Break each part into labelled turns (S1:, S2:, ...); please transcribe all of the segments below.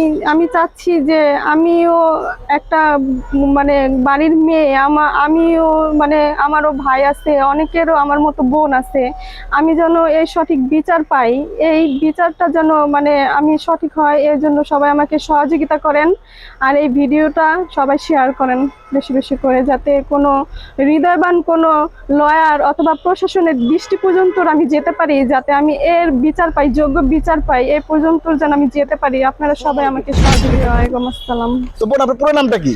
S1: Ooh. আমি চাচ্ছি যে আমিও একটা মানে বাড়ির মেয়ে আমার আমিও মানে আমারও ভাই আছে, অনেকেরও আমার মতো বোন আছে, আমি যেন এই সঠিক বিচার পাই। এই বিচারটা যেন মানে আমি সঠিক হয় এর জন্য সবাই আমাকে সহযোগিতা করেন, আর এই ভিডিওটা সবাই শেয়ার করেন বেশি বেশি করে, যাতে কোনো হৃদয়বান কোনো লয়ার অথবা প্রশাসনের দৃষ্টি পর্যন্ত আমি যেতে পারি, যাতে আমি এর বিচার পাই, যোগ্য বিচার পাই, এ পর্যন্ত যেন আমি যেতে পারি। আপনারা সবাই আমাকে সহযোগিতা ওয়ালাইকুম আসসালাম।
S2: তো বোন আপনার পুরো নামটা কি?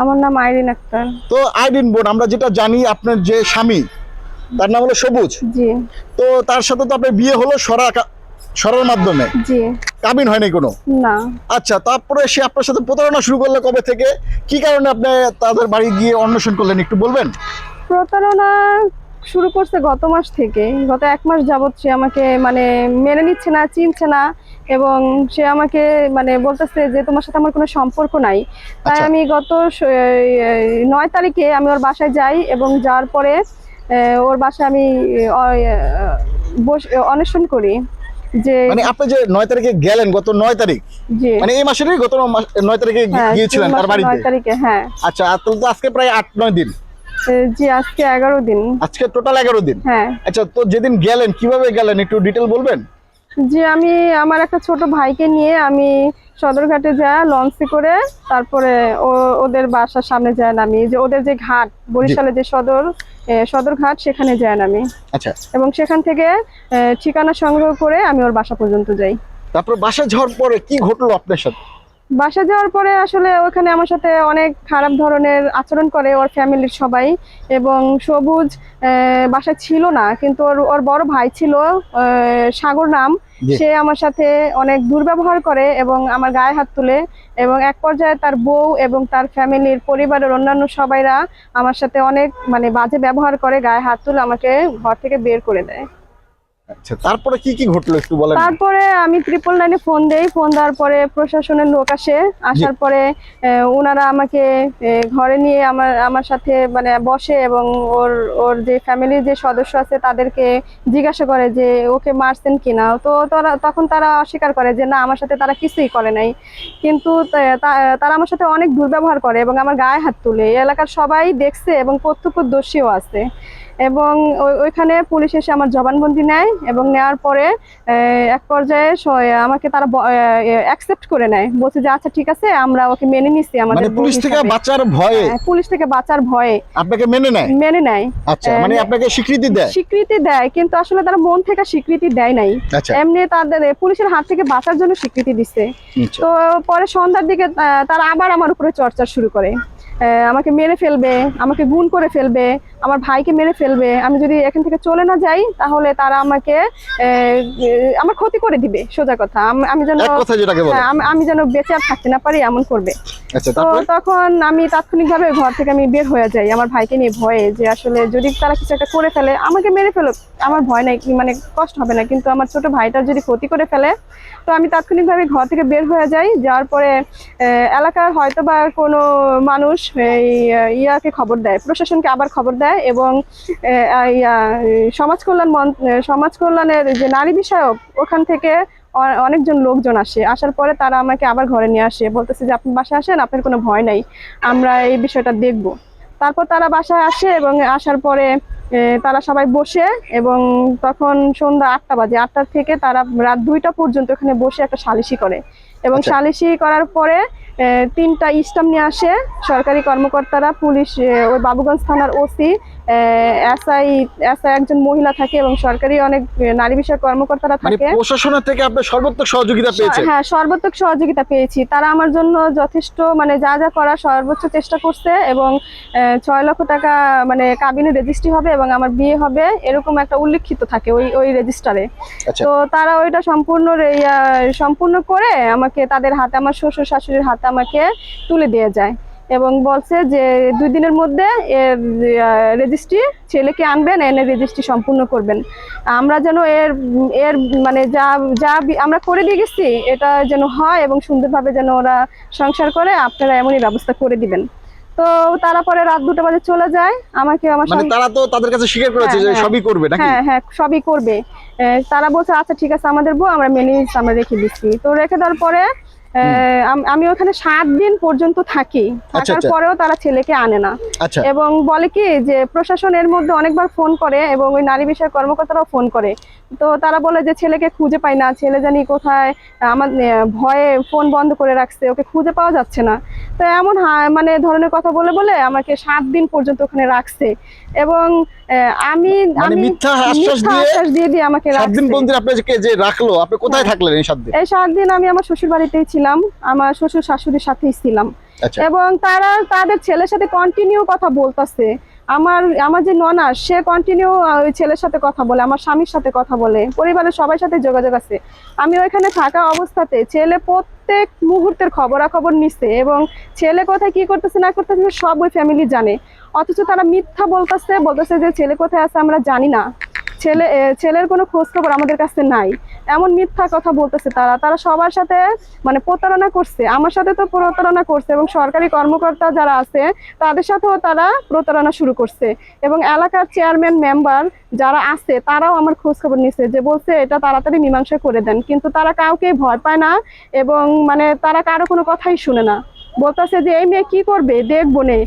S1: আমার নাম আইরিন আক্তার।
S2: তো বোন আমরা যেটা জানি আপনার যে স্বামী তার নাম হলো সবুজ।
S1: জি।
S2: তো তার সাথে তো আপনার বিয়ে হলো সরা সরার মাধ্যমে।
S1: জি।
S2: কাবিন হয়নি কোনো?
S1: না।
S2: আচ্ছা তারপরে সে আপনার সাথে প্রতারণা শুরু করল কবে থেকে? কি কারণে আপনি তাদের বাড়ি গিয়ে অন্বেষণ করলেন একটু বলবেন?
S1: প্রতারণা শুরু করছে গত মাস থেকে। গত এক মাস যাবৎ সে আমাকে মানে মেনে নিচ্ছে না চিনছে না। এবং সে আমাকে মানে বলতেছে যে তোমার সাথে আমার কোনো সম্পর্ক নাই। তাই
S2: আচ্ছা।
S1: আমি গত নয় তারিখে আমি ওর বাসায় যাই এবং যাওয়ার পরে ওর বাসায় আমি অন্বেষণ করি যে
S2: মানে আপনি যে নয় তারিখে গেলেন গত নয় তারিখ? মানে এই মাসেরই গত নয় তারিখে
S1: হ্যাঁ
S2: গিয়েছিলেন তার বাড়িতে
S1: নয় তারিখে হ্যাঁ।
S2: আচ্ছা তাহলে তো আজকে প্রায় আট নয় দিন।
S1: এ, জি আজকে এগারো দিন।
S2: আজকে টোটাল এগারো দিন?
S1: হ্যাঁ।
S2: আচ্ছা তো যেদিন গেলেন কীভাবে গেলেন একটু ডিটেল বলবেন?
S1: যে আমি আমার একটা ছোট ভাইকে নিয়ে আমি সদরঘাটে যা লঞ্চে করে তারপরে ওদের বাসার সামনে যায় নামি। যে ওদের যে ঘাট বরিশালে যে সদর সদরঘাট সেখানে যায় নামি।
S2: আচ্ছা।
S1: এবং সেখান থেকে ঠিকানা সংগ্রহ করে আমি ওর বাসা পর্যন্ত যাই।
S2: তারপর বাসা ঝড় পরে কি ঘটলো আপনার সাথে?
S1: বাসা যাওয়ার পরে আসলে ওখানে আমার সাথে অনেক খারাপ ধরনের আচরণ করে ওর ফ্যামিলির সবাই এবং সবুজ বাসায় ছিল না কিন্তু ওর ওর বড় ভাই ছিল সাগর নাম সে আমার সাথে অনেক দুর্ব্যবহার করে এবং আমার গায়ে হাত তুলে এবং এক পর্যায়ে তার বউ এবং তার ফ্যামিলির পরিবারের অন্যান্য সবাইরা আমার সাথে অনেক মানে বাজে ব্যবহার করে গায়ে হাত তুলে আমাকে ঘর থেকে বের করে দেয়।
S2: আচ্ছা তারপরে কি কি ঘটলো একটু বলেন।
S1: তারপরে আমি ট্রিপল নাইনে ফোন দেই ফোন দেওয়ার পরে প্রশাসনের লোক আসে আসার পরে ওনারা আমাকে ঘরে নিয়ে আমার আমার সাথে মানে বসে এবং ওর ওর যে ফ্যামিলির যে সদস্য আছে তাদেরকে জিজ্ঞাসা করে যে ওকে মারছেন কিনা। তো তারা তখন তারা অস্বীকার করে যে না আমার সাথে তারা কিছুই করে নাই। কিন্তু তারা আমার সাথে অনেক দুর্ব্যবহার করে এবং আমার গায়ে হাত তুলে। এলাকার সবাই দেখছে এবং প্রত্যক্ষদর্শীও আছে। এবং ওইখানে পুলিশ এসে আমার জবানবন্দি নেয় এবং নেওয়ার পরে এক পর্যায়ে আমাকে তারা অ্যাকসেপ্ট করে নেয়। বলছে যে আচ্ছা ঠিক আছে আমরা ওকে মেনে নিচ্ছি
S2: মানে
S1: আমাদের
S2: পুলিশ থেকে বাঁচার ভয়ে?
S1: হ্যাঁ, পুলিশ থেকে বাঁচার ভয়ে।
S2: আপনাকে মেনে নেয়?
S1: মেনে নেয়।
S2: আচ্ছা মানে আপনাকে স্বীকৃতি দেয়?
S1: স্বীকৃতি দেয় কিন্তু আসলে তারা মন থেকে স্বীকৃতি দেয় নাই।
S2: আচ্ছা।
S1: এমনি তাদের পুলিশের হাত থেকে বাঁচার জন্য স্বীকৃতি দিচ্ছে
S2: আচ্ছা।
S1: তো পরে সন্ধ্যার দিকে তারা আবার আমার উপরে চর্চা শুরু করে। আমাকে মেরে ফেলবে আমাকে গুণ করে ফেলবে আমার ভাইকে মেরে ফেলবে। আমি যদি এখান থেকে চলে না যাই তাহলে তারা আমাকে আহ, আমার ক্ষতি করে দিবে সোজা কথা। আমি যেন হ্যাঁ, আমি- আমি যেন বেঁচে আর থাকতে না পারি এমন করবে।
S2: আচ্ছা
S1: তো তখন আমি তাৎক্ষণিকভাবে ঘর থেকে আমি বের হয়ে যাই আমার ভাইকে নিয়ে ভয়ে যে আসলে যদি তারা কিছু একটা করে ফেলে আমাকে মেরে ফেলো আমার ভয় নাই মানে কষ্ট হবে না কিন্তু আমার ছোট ভাইটার যদি ক্ষতি করে ফেলে তো আমি তাৎক্ষণিকভাবে ঘর থেকে বের হয়ে যাই যাওয়ার পরে এলাকার হয়তো বা কোনো মানুষ ইয়াকে খবর দেয় প্রশাসনকে আবার খবর দেয় এবং সমাজ কল্যাণ মন- সমাজ কল্যাণের যে নারী বিষয়ক ওখান থেকে অনেকজন লোকজন আসে। আসার পরে তারা আমাকে আবার ঘরে নিয়ে আসে বলতেছে যে আপনি বাসায় আসেন আপনার কোনো ভয় নাই আমরা এই বিষয়টা দেখব। তারপর তারা বাসায় আসে এবং আসার পরে তারা সবাই বসে এবং তখন সন্ধ্যা আটটা বাজে আটটার থেকে তারা রাত দুইটা পর্যন্ত এখানে বসে একটা সালিশি করে। এবং
S2: আচ্ছা।
S1: সালিশি করার পরে তিনটা স্টাম নিয়ে আসে। সরকারি কর্মকর্তারা পুলিশ ওই বাবুগঞ্জ থানার ওসি। এসআই এসআই একজন মহিলা থাকে এবং সরকারি অনেক নারী বিষয়ক কর্মকর্তারা
S2: মানে
S1: থাকে।
S2: প্রশাসনের থেকে আপনি সর্বোত্তক সহযোগিতা পেয়েছেন?
S1: হ্যাঁ সর্বোত্তক সহযোগিতা পেয়েছি। তারা আমার জন্য যথেষ্ট মানে যা যা করা সর্বোচ্চ চেষ্টা করছে এবং ছয় লক্ষ টাকা মানে কাবিনে রেজিস্ট্রি হবে এবং আমার বিয়ে হবে এরকম একটা উল্লেখিত থাকে ওই ওই রেজিস্টারে।
S2: আচ্ছা।
S1: তো তারা ওইটা সম্পূর্ণ সম্পূর্ণ করে আমাকে তাদের হাতে আমার শ্বশুর শাশুড়ির হাতে আমাকে তুলে দিয়ে যায়। এবং বলছে যে দুই দিনের মধ্যে এর রেজিস্ট্রি ছেলেকে আনবেন এনে রেজিস্ট্রি সম্পূর্ণ করবেন। আমরা যেন এর এর মানে যা যা আমরা করে দিয়ে গেছি এটা যেন হয় এবং সুন্দরভাবে যেন ওরা সংসার করে আপনারা এমনই ব্যবস্থা করে দিবেন। তো তারা পরে রাত দুটো বাজে চলে যায় আমাকে আমার
S2: মানে তারা তো তাদের কাছে স্বীকার করেছে যে
S1: হ্যাঁ, হ্যাঁ।
S2: সবই করবে নাকি?
S1: হ্যাঁ হ্যাঁ সবই করবে। তারা বলছে আচ্ছা ঠিক আছে আমাদের বউ আমরা মেনে আমরা রেখে দিচ্ছি। তো রেখে দেওয়ার পরে আম- ওখানে সাত দিন পর্যন্ত থাকি।
S2: আচ্ছা,
S1: থাকার
S2: আচ্ছা।
S1: পরেও তারা ছেলেকে আনে না।
S2: আচ্ছা।
S1: এবং বলে কি যে প্রশাসনের মধ্যে অনেকবার ফোন করে এবং ওই নারী বিষয়ক কর্মকর্তারাও ফোন করে। তো তারা বলে যে ছেলেকে খুঁজে পায় না ছেলে জানি কোথায় আমার ভয়ে ফোন বন্ধ করে রাখছে ওকে খুঁজে পাওয়া যাচ্ছে না। তো এমন মানে ধরনের কথা বলে বলে আমাকে সাত দিন পর্যন্ত ওখানে রাখছে। এবং আমি
S2: মানে
S1: আমি
S2: মিথ্যা আশ্বাস দিয়ে
S1: আশ্বাস দিয়ে দিয়ে আমাকে
S2: সাত দিন পর্যন্ত আপনাকে যে রাখল আপনি কোথায় থাকলেন এই সাত দিন?
S1: এই সাত দিন আমি আমার শ্বশুর বাড়িতেই ছিলাম আমার শ্বশুর শাশুড়ির সাথেই ছিলাম।
S2: আচ্ছা।
S1: এবং তারা তাদের ছেলের সাথে কন্টিনিউ কথা বলতেছে। আমার আমার যে ননাস সে কন্টিনিউ ওই ছেলের সাথে কথা বলে, আমার স্বামীর সাথে কথা বলে, পরিবারের সবাই সাথে যোগাযোগ আছে। আমি ওইখানে থাকা অবস্থাতে ছেলে প্রত্যেক মুহূর্তের খবরাখবর নিচ্ছে এবং ছেলে কোথায় কি করতেছে, না করতেছে, সব ওই ফ্যামিলি জানে। অথচ তারা মিথ্যা বলতেছে বলতেছে যে ছেলে কোথায় আছে আমরা জানি না। ছেলে ছেলের কোনো খোঁজ খবর আমাদের কাছে নাই। এমন মিথ্যা কথা বলতেছে তারা। তারা সবার সাথে মানে প্রতারণা করছে। আমার সাথে তো প্রতারণা করছে এবং সরকারি কর্মকর্তা যারা আছে, তাদের সাথেও তারা প্রতারণা শুরু করছে। এবং এলাকার চেয়ারম্যান, মেম্বার যারা আছে, তারাও আমার খোঁজ খবর নিচ্ছে যে বলছে, এটা তাড়াতাড়ি মীমাংসা করে দেন। কিন্তু তারা কাউকে ভয় পায় না এবং মানে তারা কারও কোনো কথাই শুনে না। বলতেছে যে, এই মেয়ে কি করবে? দেখব নে।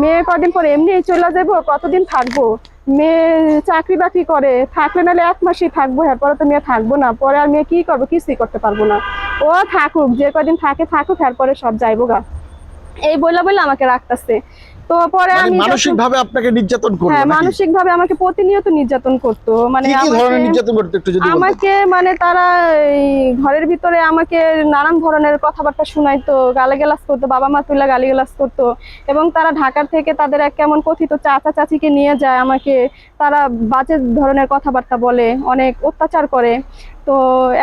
S1: মেয়ে কদিন পরে এমনি চলে যাব, কতদিন থাকব? মেয়ে চাকরি বাকরি করে, থাকলে নাহলে এক মাসই থাকব, এরপরে তো মেয়ে থাকব না। পরে আর মেয়ে কি করব? কিছুই করতে পারব না। ও থাকুক, যে কদিন থাকে, থাকুক, এরপরে সব যাইবো গা। এই বললা বইলা আমাকে রাখতেছে। তো পরে
S2: মানে
S1: আমি
S2: মানসিক ভাবে আপনাকে নির্যাতন করল
S1: হ্যাঁ? মানসিক ভাবে আমাকে প্রতিনিয়ত নির্যাতন করতো। মানে
S2: কি ধরনের নির্যাতন করতে একটু যদি
S1: আমাকে মানে তারা এই ঘরের ভিতরে আমাকে নানান ধরনের কথাবার্তা শোনাইতো গালিগালাজ করতো বাবা মা তুলে গালিগালাজ করতো এবং তারা ঢাকার থেকে তাদের এক কেমন কথিত চাচা চাচিকে নিয়ে যায় আমাকে। তারা বাজে ধরনের কথাবার্তা বলে অনেক অত্যাচার করে। তো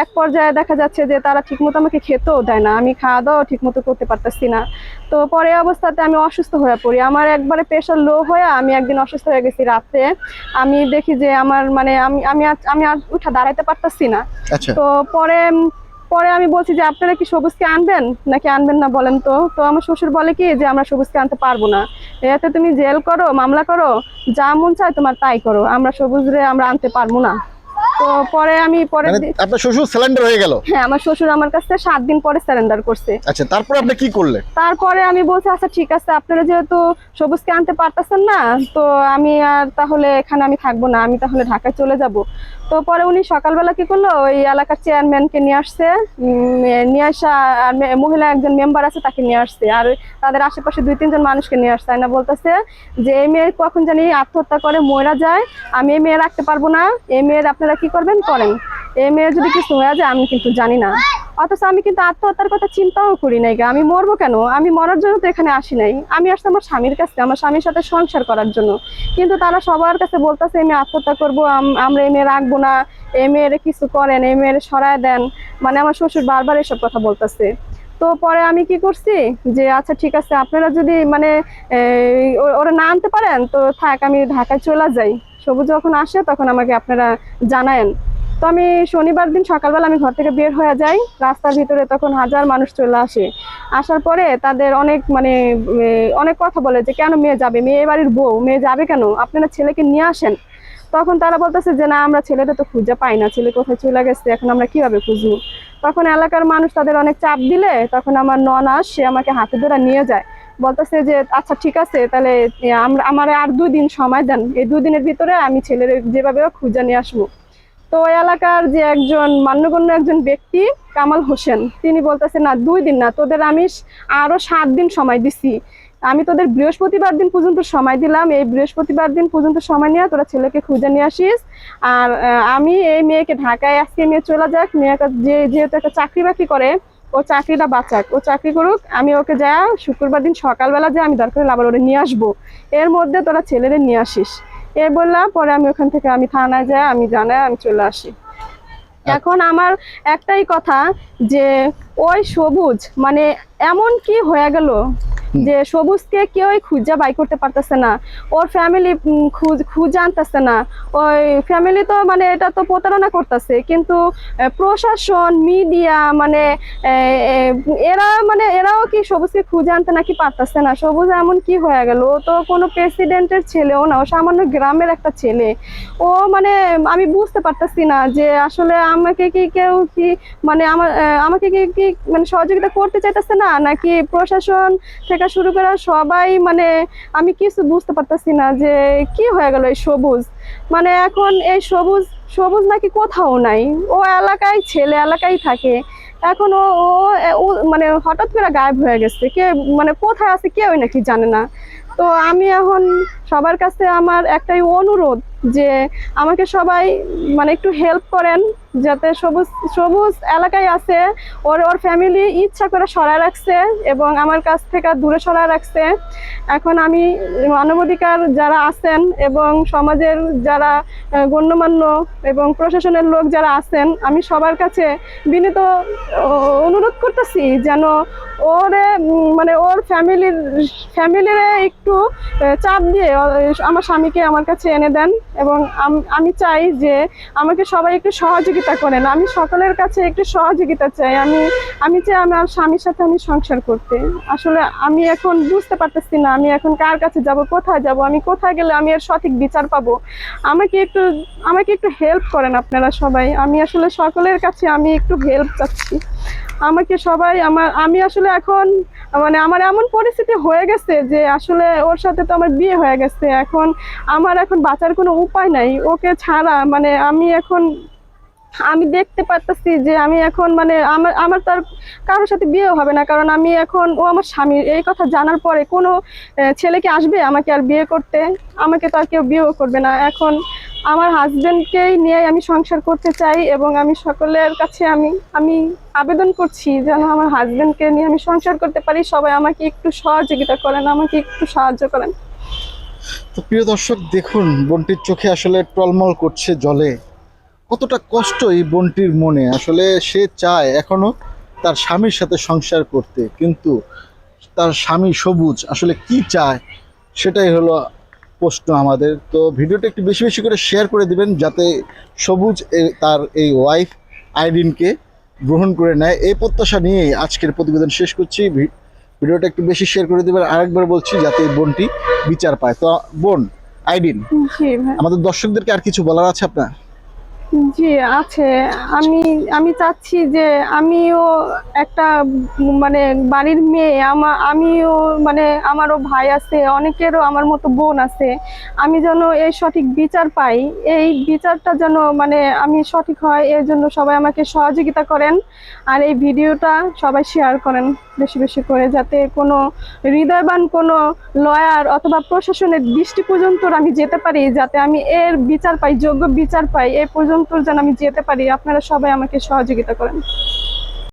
S1: এক পর্যায়ে দেখা যাচ্ছে যে তারা ঠিকমতো আমাকে খেতেও দেয় না আমি খাওয়া দাওয়া ঠিকমতো করতে পারতেছি না। তো পরে অবস্থাতে আমি অসুস্থ হয়ে পড়ি। আমার একবারে প্রেশার লো হয়ে আমি একদিন অসুস্থ হয়ে গেছি রাতে। আমি দেখি যে আমার মানে আমি আমি আমি আর উঠা দাঁড়াইতে পারতাছি না।
S2: আচ্ছা।
S1: তো পরে পরে আমি বলছি যে আপনারা কি সবুজকে আনবেন? নাকি আনবেন না বলেন তো? তো আমার শ্বশুর বলে কি যে আমরা সবুজকে আনতে পারব না। এতে তুমি জেল করো মামলা করো যা মন চায় তোমার তাই করো। আমরা সবুজরে আমরা আনতে পারব না। তো পরে আমি পরে
S2: মানে আপনার শ্বশুর সিলিন্ডার হয়ে গেল?
S1: হ্যাঁ আমার শ্বশুর আমার কাছে সাত দিন পরে সিলিন্ডার করছে।
S2: আচ্ছা তারপরে আপনি কি করলেন?
S1: তারপরে আমি বলছি আচ্ছা ঠিক আছে আপনারা যেহেতু সবুজকে আনতে পারতেছেন না তো আমি আর তাহলে এখানে আমি থাকব না আমি তাহলে ঢাকায় চলে যাব। তো পরে উনি সকালবেলা কি করল? ওই এলাকার চেয়ারম্যানকে নিয়ে আসছে। নিয়ে আসা, আর মহিলা একজন মেম্বার আছে তাকে নিয়ে আসছে। আর তাদের আশেপাশে দুই, তিনজন মানুষকে নিয়ে আসছে। না বলতেছে যে, এই মেয়ে কখন জানি আত্মহত্যা করে মরা যায়। আমি এই মেয়ে রাখতে পারব না। এই মেয়ের আপনারা কি করবেন? করেন। এই মেয়ের যদি কিছু হয়ে যায়, আমি কিন্তু জানি না। অথচ আমি কিন্তু আত্মহত্যার কথা চিন্তাও করি নাই। আমি মরবো কেন? আমি মরার জন্য তো এখানে আসি নাই। আমি আসছি আমার স্বামীর কাছে, আমার স্বামীর সাথে সংসার করার জন্য। কিন্তু তারা সবার কাছে বলতেছে, আমি আত্মহত্যা করব, আম- আমরা মেয়ে রাখব না, এই মেয়ের কিছু করেন, এই মেয়ের সরায় দেন। মানে আমার শ্বশুর বারবার এসব কথা বলতেছে। তো পরে আমি কি করছি? যে আচ্ছা ঠিক আছে, আপনারা যদি মানে ওরা না আনতে পারেন, তো থাক, আমি ঢাকায় চলে যাই। সবুজ যখন আসে, তখন আমাকে আপনারা জানায়েন। আমি শনিবার দিন সকালবেলা আমি ঘর থেকে বের হয়ে যাই। রাস্তার ভিতরে তখন হাজার মানুষ চলে আসে। আসার পরে তাদের অনেক মানে অনেক কথা বলে যে, কেন মেয়ে যাবে? মেয়ে বাড়ির বউ, মেয়ে যাবে কেন? আপনারা ছেলেকে নিয়ে আসেন। তখন তারা বলতেছে যে, না, আমরা ছেলেটা তো খুঁজে পাই না। ছেলে কোথায় চলে গেছে? এখন আমরা কীভাবে খুঁজবো? তখন এলাকার মানুষ তাদের অনেক চাপ দিলে তখন আমার ননাস সে আমাকে হাতে ধরে নিয়ে যায়। বলতেছে যে আচ্ছা ঠিক আছে, তাহলে আমরা, আমার আর দুই দিন সময় দেন। এই দুই দিনের ভিতরে আমি ছেলের যেভাবে খুঁজে নিয়ে আসব। তো এলাকার যে একজন মান্যগণ্য একজন ব্যক্তি, কামাল হোসেন, তিনি বলতেছে, না, দুই দিন না, তোদের আমি স- আরও সাত দিন সময় দিছি। আমি তোদের বৃহস্পতিবার দিন পর্যন্ত সময় দিলাম। এই বৃহস্পতিবার দিন পর্যন্ত সময় নিয়ে তোরা ছেলেকে খুঁজে নিয়ে আসিস। আর আমি এই মেয়েকে ঢাকায় আজকে মেয়ে চলে যাক। মেয়েকে যে, যেহেতু একটা চাকরি বাকরি করে, ও চাকরিটা বাঁচাক। ও চাকরি করুক, আমি ওকে যা, শুক্রবার দিন সকালবেলা যে আমি দরকার আবার ওরে নিয়ে আসব। এর মধ্যে তোরা ছেলেরে নিয়ে আসিস। এ বললাম পরে আমি ওখান থেকে আমি থানায় যাই আমি জানাই আমি চলে আসি। এখন আমার একটাই কথা যে ওই সবুজ মানে এমন কি হয়ে গেল যে সবুজকে কেউই খুঁজে বাই করতে পারতেছে না। ওর ফ্যামিলি খুঁজে আনতেছে না। ওই ফ্যামিলি তো মানে এটা তো প্রতারণা করতেছে কিন্তু প্রশাসন মিডিয়া মানে এরা মানে এরাও কি সবুজকে খুঁজে আনতে নাকি পারতেছে না? সবুজ এমন কি হয়ে গেল? ও তো কোনো প্রেসিডেন্টের ছেলেও না ও সামান্য গ্রামের একটা ছেলে। ও মানে আমি বুঝতে পারতেছি না যে আসলে আমাকে কি কেউ কি মানে আমার আমাকে কি কি মানে সহযোগিতা করতে চাইতেছে না, নাকি প্রশাসন থেকে শুরু করে সবাই মানে আমি কিছু বুঝতে পারতেছি না যে কি হয়ে গেল এই সবুজ। মানে এখন এই সবুজ সবুজ নাকি কোথাও নাই, ও এলাকায় ছেলে এলাকায় থাকে। এখন ও ও মানে হঠাৎ করে গায়েব হয়ে গেছে। কে মানে কোথায় আছে কেউই নাকি জানে না। তো আমি এখন সবার কাছে আমার একটাই অনুরোধ যে আমাকে সবাই মানে একটু হেল্প করেন যাতে সবুজ সবুজ এলাকায় আছে, ওর ওর ফ্যামিলি ইচ্ছা করে সরায় রাখছে এবং আমার কাছ থেকে দূরে সরায় রাখছে। এখন আমি মানবাধিকার যারা আছেন এবং সমাজের যারা গণ্যমান্য এবং প্রশাসনের লোক যারা আছেন, আমি সবার কাছে বিনীত অনুরোধ করতেছি যেন ওরে মানে ওর ফ্যামিলির ফ্যামিলিরে একটু চাপ দিয়ে আমার স্বামীকে আমার কাছে এনে দেন এবং আমি চাই যে আমাকে সবাই একটু সহযোগিতা করেন। আমি সকলের কাছে একটু সহযোগিতা চাই। আমি আমি চাই আমার স্বামীর সাথে আমি সংসার করতে। আসলে আমি এখন বুঝতে পারতেছি না আমি এখন কার কাছে যাব, কোথায় যাব, আমি কোথায় গেলে আমি এর সঠিক বিচার পাবো? আমাকে একটু আমাকে একটু হেল্প করেন আপনারা সবাই। আমি আসলে সকলের কাছে আমি একটু হেল্প চাচ্ছি। আমাকে সবাই আমার আমি আসলে এখন মানে আমার এমন পরিস্থিতি হয়ে গেছে যে আসলে ওর সাথে তো আমার বিয়ে হয়ে গেছে। এখন আমার এখন বাঁচার কোনো উপায় নাই। ওকে ছাড়া মানে আমি এখন আমি দেখতে পারতেছি যে আমি এখন মানে আমার আমার তার কারোর সাথে বিয়েও হবে না। কারণ আমি এখন ও আমার স্বামী এই কথা জানার পরে কোনো আহ, ছেলে কি আসবে আমাকে আর বিয়ে করতে? আমাকে তো আর কেউ বিয়েও করবে না। এখন আমার হাজবেন্ডকেই নিয়ে আমি সংসার করতে চাই এবং আমি সকলের কাছে আমি আমি আবেদন করছি যেন আমার হাজবেন্ডকে নিয়ে আমি সংসার করতে পারি। সবাই আমাকে একটু সহযোগিতা করেন, আমাকে একটু সাহায্য করেন।
S2: তো প্রিয় দর্শক, দেখুন, বোনটির চোখে আসলে টলমল করছে জলে। কতটা কষ্ট এই বোনটির মনে। আসলে সে চায় এখনও তার স্বামীর সাথে সংসার করতে, কিন্তু তার স্বামী সবুজ। আসলে কি চায়? সেটাই হলো প্রশ্ন আমাদের। তো ভিডিওটা একটু বেশি বেশি করে শেয়ার করে দিবেন যাতে সবুজ তার এই ওয়াইফ আইডিনকে গ্রহণ করে নেয়। এই প্রত্যাশা নিয়েই আজকের প্রতিবেদন শেষ করছি। ভিডিওটা একটু বেশি শেয়ার করে দিবেন। আরেকবার বলছি যাতে এই বোনটি বিচার পায়। তো বোন আইডিন আমাদের দর্শকদেরকে আর কিছু বলার আছে আপনার?
S1: জি, আছে। আমি আমি চাচ্ছি যে আমিও একটা মানে বাড়ির মেয়ে, আমা, আমিও মানে আমারও ভাই আছে, অনেকেরও আমার মতো বোন আছে। আমি যেন এই সঠিক বিচার পাই, এই বিচারটা যেন মানে আমি সঠিক হয়, এর জন্য সবাই আমাকে সহযোগিতা করেন আর এই ভিডিওটা সবাই শেয়ার করেন বেশি বেশি করে যাতে কোনো হৃদয়বান কোনো লয়ার অথবা প্রশাসনের দৃষ্টি পর্যন্ত আমি যেতে পারি, যাতে আমি এর বিচার পাই, যোগ্য বিচার পাই, এ পর্যন্ত যেন আমি যেতে পারি। আপনারা সবাই আমাকে সহযোগিতা করেন।